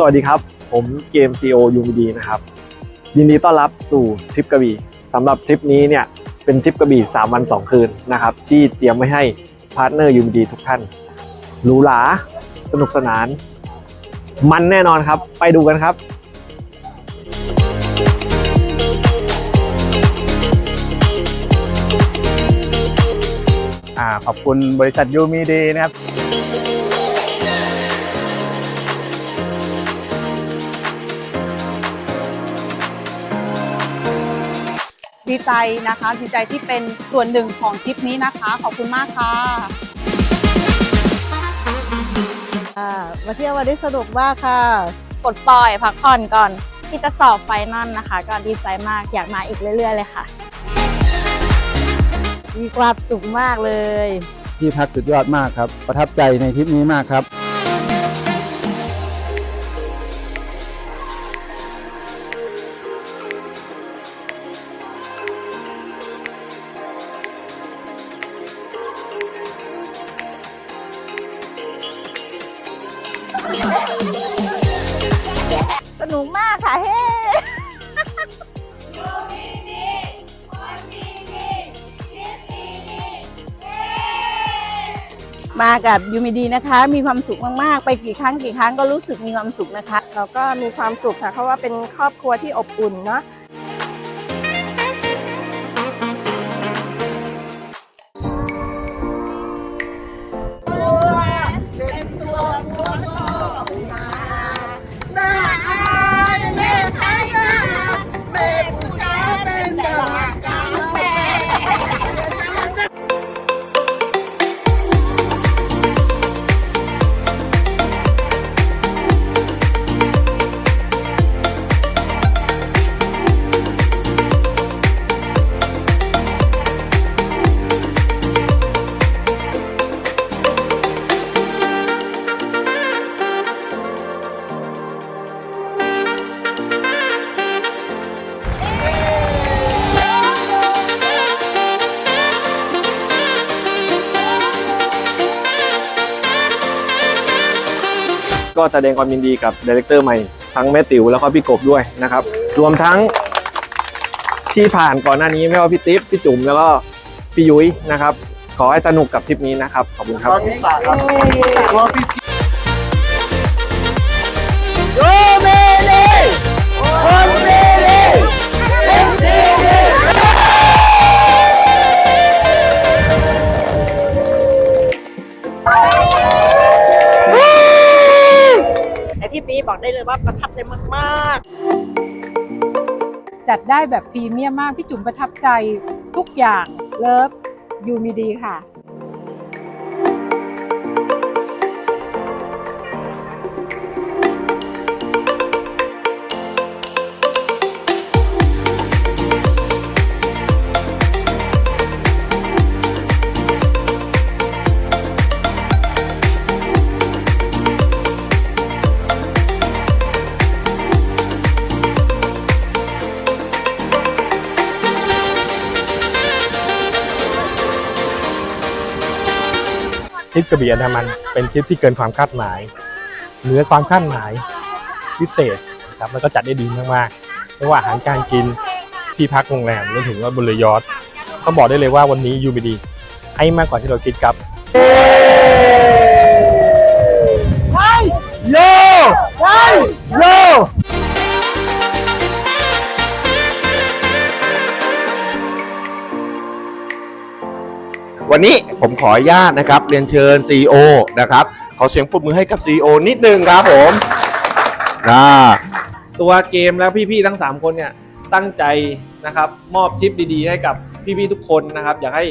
สวัสดีครับ ผมเกม CEO UMD นะครับ ยินดีต้อนรับสู่ทริปกระบี่สำหรับทริปนี้เนี่ยเป็นทริปกระบี่ 3 วัน 2 คืนนะครับ ที่เตรียมไว้ให้พาร์ทเนอร์ UMD ทุกท่านหรูหราสนุกสนาน มันแน่นอนครับ ไปดูกันครับอขอบคุณบริษัทยูมีดีนะครับ ดีใจนะคะ ดีใจที่เป็นส่วนหนึ่งของทริปนี้นะคะ ขอบคุณมากค่ะค่ะมาเที่ยววันนี้สนุกมากค่ะปลดปล่อยพักผ่อนก่อนที่จะสอบไฟนอลนะคะ ก็ดีใจมากอยากมาอีกเรื่อย ๆ เลยค่ะ มีความสุขมากเลย ที่พักสุดยอดมากครับ ประทับใจในทริปนี้มากครับ นุกมากค่ะเฮ้มากับยูมิดีนะคะ มีความสุขมาก ๆ ไปกี่ครั้งกี่ครั้งก็รู้สึกมีความสุขนะคะ เราก็มีความสุขค่ะเพราะว่าเป็นครอบครัวที่อบอุ่นเนาะ ก็แสดงความยินดีกับดีเลกเตอร์ใหม่ทั้งแม่ติ๋วแล้วก็พี่กบด้วยนะครับ รวมทั้งที่ผ่านก่อนหน้านี้ไม่ว่าพี่ติ๊บพี่จุ๋มแล้วก็พี่ยุ้ยนะครับ ขอให้สนุกกับทริปนี้นะครับ ขอบคุณครับแต่ บอกได้เลยว่าประทับใจมากๆ จัดได้แบบพรีเมียมมาก พี่จุ๋มประทับใจทุกอย่างเลิฟยูมีดีค่ะ ทริปกระบี่อันดามันเป็นทริปที่เกินความคาดหมาย เหนือความคาดหมายพิเศษนะครับแล้วก็จัดได้ดีมากๆไม่ว่าอาหารการกินที่พักโรงแรมรวมถึงว่าบนเรือยอทต้องบอกได้เลยว่าวันนี้ยูบีดีให้มากกว่าที่เราคิดครับโยโย วันนี้ผมขออนุญาตนะครับเรียนเชิญ CEO นะครับขอเสียงปรบมือให้กับ CEO นิดนึงครับผมตัวเกมแล้วพี่ๆทั้ง 3 คนเนี่ยตั้งใจนะครับมอบทิปดีๆ ให้กับพี่ๆทุกคนนะครับ อยากให้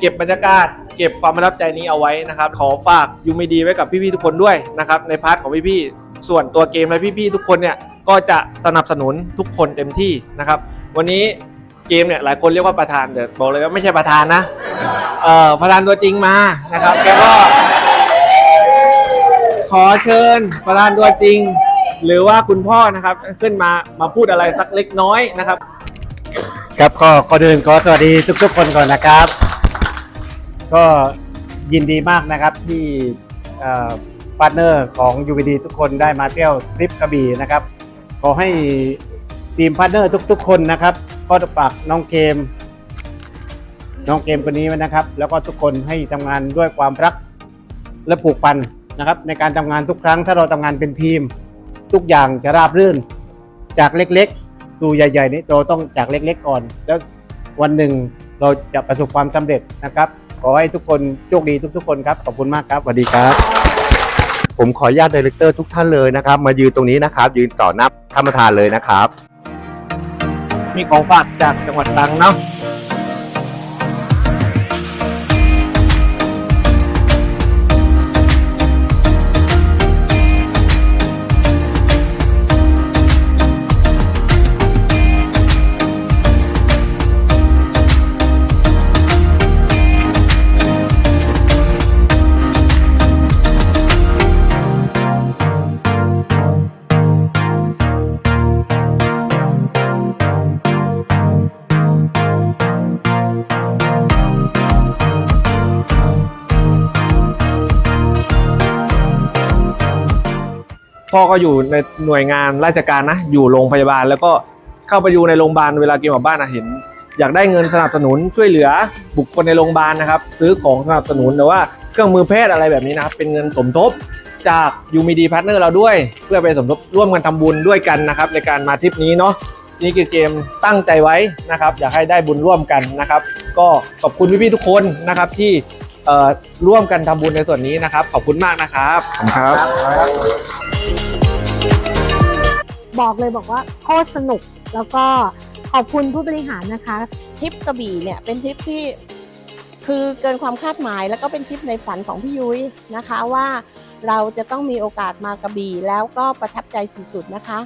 เก็บบรรยากาศ เก็บความประทับใจนี้เอาไว้นะครับ ขอฝากยูไม่ดีไว้กับพี่ๆทุกคนด้วยนะครับในพาร์ทของพี่ๆส่วนตัวเกมและพี่ๆทุกคนเนี่ยก็จะสนับสนุนทุกคนเต็มที่นะครับ วันนี้ เกมเนี่ยหลายคนเรียกว่าประธานเดี๋ยวบอกเลยว่าไม่ใช่ประธานนะเอ่อประธานตัวจริงมานะครับแกก็ ขอเชิญประธานตัวจริง หรือว่าคุณพ่อนะครับขึ้นมามาพูดอะไรสักเล็กน้อยนะครับ ครับก็ก่อนอื่นขอสวัสดีทุกๆคนก่อนนะครับ ก็ยินดีมากนะครับที่เอ่อไปาร์ทเนอร์ของ UVD ทุกคนได้มาเที่ยวทริปกระบี่นะครับ ขอให้ ทีมพาร์ทเนอร์ทุก ๆ คนนะครับ ก็ฝากน้องเกม น้องเกมคนนี้ไว้นะครับ แล้วก็ทุกคนให้ทำงานด้วยความรักและผูกพันนะครับ ในการทำงานทุกครั้ง ถ้าเราทำงานเป็นทีม ทุกอย่างจะราบรื่น จากเล็กๆ สู่ใหญ่ๆนี้เราต้องจากเล็กๆก่อน แล้ววันหนึ่งเราจะประสบความสำเร็จนะครับ ขอให้ทุกคนโชคดีทุก ๆ คนครับ ขอบคุณมากครับสวัสดีครับ ผมขออนุญาตดีเลกเตอร์ทุกท่านเลยนะครับ มายืนตรงนี้นะครับ ยืนต่อหน้าท่านประธานเลยนะครับ มีของฝากจากจังหวัดตรังเนาะ พ่อก็อยู่ในหน่วยงานราชการนะ อยู่โรงพยาบาล แล้วก็เข้าไปอยู่ในโรงพยาบาลเวลาเกมกลับบ้านนะเห็น อยากได้เงินสนับสนุนช่วยเหลือบุคคลในโรงพยาบาลนะครับ ซื้อของสนับสนุนหรือว่าเครื่องมือแพทย์อะไรแบบนี้นะครับ เป็นเงินสมทบจากยูมีดีพาร์ทเนอร์เราด้วย เพื่อไปสมทบร่วมกันทำบุญด้วยกันนะครับ ในการมาทริปนี้เนาะนี่คือเกมตั้งใจไว้นะครับ อยากให้ได้บุญร่วมกันนะครับ ก็ขอบคุณพี่ๆทุกคนนะครับที่ร่วมกันทำบุญในส่วนนี้นะครับ ขอบคุณมากนะครับขอบคุณครับ บอกเลยบอกว่าโคตรสนุก แล้วก็ขอบคุณผู้บริหารนะคะทริปกระบี่เนี่ยเป็นทริปที่คือเกินความคาดหมาย แล้วก็เป็นทริปในฝันของพี่ยุ้ยนะคะว่าเราจะต้องมีโอกาสมากระบี่แล้วก็ประทับใจสุดๆนะคะ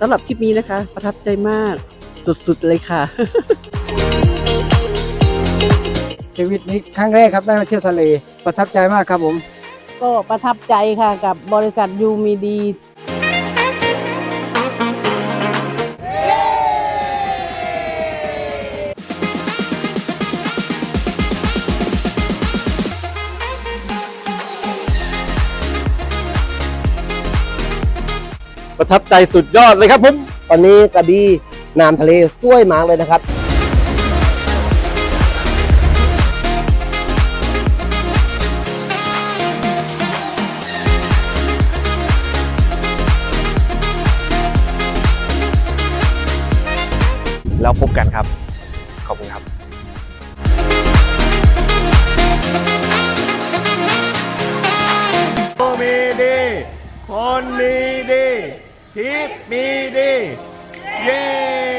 สำหรับทริปนี้นะคะ ประทับใจมากสุดๆเลยค่ะ ชีวิตนี้ครั้งแรกครับได้มาเที่ยวทะเลประทับใจมากครับผม ก็ประทับใจค่ะกับบริษัทยูมีดี ประทับใจสุดยอดเลยครับผมตอนนี้กระบี่น้ำทะเลสวยมากเลยนะครับแล้วพบกันครับ ขอบคุณครับมีดีคนมีดี Keep me there. Yay!